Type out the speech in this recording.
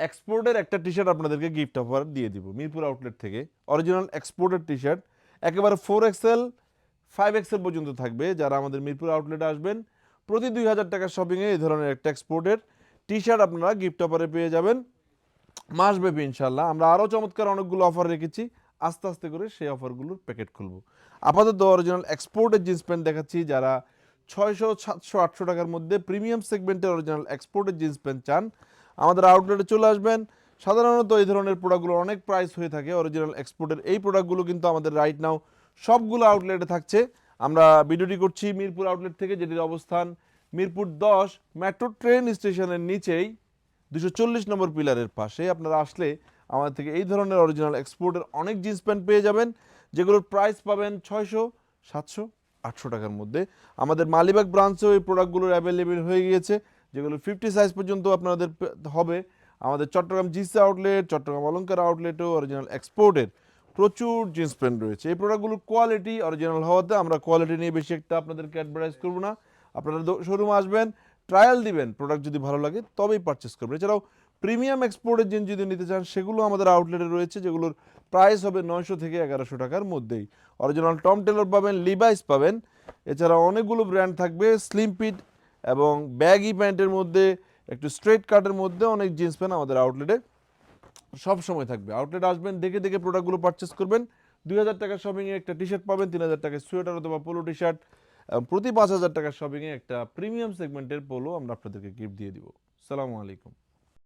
এক্সপোর্টের একটা T shirt আপনাদেরকে গিফট অফার দিয়ে দিব, মিরপুর আউটলেট থেকে। অরিজিনাল এক্সপোর্টের টি শার্ট একেবারে ফোর এক্সেল ফাইভ এক্সেল পর্যন্ত থাকবে। যারা আমাদের মিরপুর আউটলেটে আসবেন, প্রতি দুই হাজার টাকার শপিংয়ে এই ধরনের একটা এক্সপোর্টের টি শার্ট আপনারা গিফট অফারে পেয়ে যাবেন। মাসব্যাপী ইনশাল্লাহ আমরা আরও চমৎকার অনেকগুলো অফার রেখেছি। আস্তে আস্তে করে সেই অফারগুলোর প্যাকেট খুলবো। আপাতত অরিজিনাল এক্সপোর্টের জিন্স প্যান্ট দেখাচ্ছি। যারা ছয়শো, সাতশো, আটশো টাকার মধ্যে প্রিমিয়াম সেগমেন্টের অরিজিনাল এক্সপোর্টের জিন্স প্যান্ট চান আমাদের আউটলেটে চলে আসবেন। সাধারণত এই ধরনের প্রোডাক্টগুলো অনেক প্রাইস হয়ে থাকে অরিজিনাল এক্সপোর্টের এই প্রোডাক্টগুলো কিন্তু আমাদের রাইট নাও সবগুলো আউটলেটে থাকছে। আমরা ভিডিওটি করছি মিরপুর আউটলেট থেকে, যেটির অবস্থান মিরপুর দশ মেট্রো ট্রেন স্টেশনের নিচেই, দুশো চল্লিশ নম্বর পিলারের পাশে। আপনারা আসলে আমাদের থেকে এই ধরনের অরিজিনাল এক্সপোর্টের অনেক জিন্স প্যান্ট পেয়ে যাবেন, যেগুলোর প্রাইস পাবেন ছয়শো, সাতশো, আটশো টাকার মধ্যে। আমাদের মালিবাগ ব্রাঞ্চেও এই প্রোডাক্টগুলোর অ্যাভেলেবেল হয়ে গিয়েছে। যেগুলো ফিফটি সাইজ পর্যন্ত আপনাদের হবে। আমাদের চট্টগ্রাম জিসি আউটলেট চট্টগ্রাম অলঙ্কার আউটলেটও অরিজিনাল এক্সপোর্টের প্রচুর জিন্স প্যান্ট রয়েছে। এই প্রোডাক্টগুলোর কোয়ালিটি অরিজিনাল হওয়াতে আমরা কোয়ালিটি নিয়ে বেশি একটা আপনাদেরকে অ্যাডভার্টাইজ করব না। আপনারা শোরুমে আসবেন ট্রায়াল দিবেন প্রোডাক্ট যদি ভালো লাগে তবেই পারচেস করবেন। এছাড়াও প্রিমিয়াম এক্সপোর্টের জিনিস যদি নিতে চান, সেগুলো আমাদের আউটলেটে রয়েছে, যেগুলোর প্রাইস হবে নয়শো থেকে এগারোশো টাকার মধ্যেই। অরিজিনাল টম টেলর পাবেন লিভাইস পাবেন। এছাড়া অনেকগুলো ব্র্যান্ড থাকবে স্লিম ফিট এবং ব্যাগি প্যান্টের মধ্যে, একটু স্ট্রেট কাটের মধ্যে অনেক জিন্স প্যান্ট আমাদের আউটলেটে সব সময় থাকবে। আউটলেট আসবেন, দেখে দেখে প্রোডাক্টগুলো পারচেস করবেন। দুই হাজার টাকার শপিংয়ে একটা টি শার্ট পাবেন, তিন হাজার টাকার সোয়েটার অথবা পোলো টি শার্ট প্রতি পাঁচ হাজার টাকার শপিংয়ে একটা প্রিমিয়াম সেগমেন্টের পোলো আমরা আপনাদেরকে গিফট দিয়ে দিব। সালামু আলাইকুম।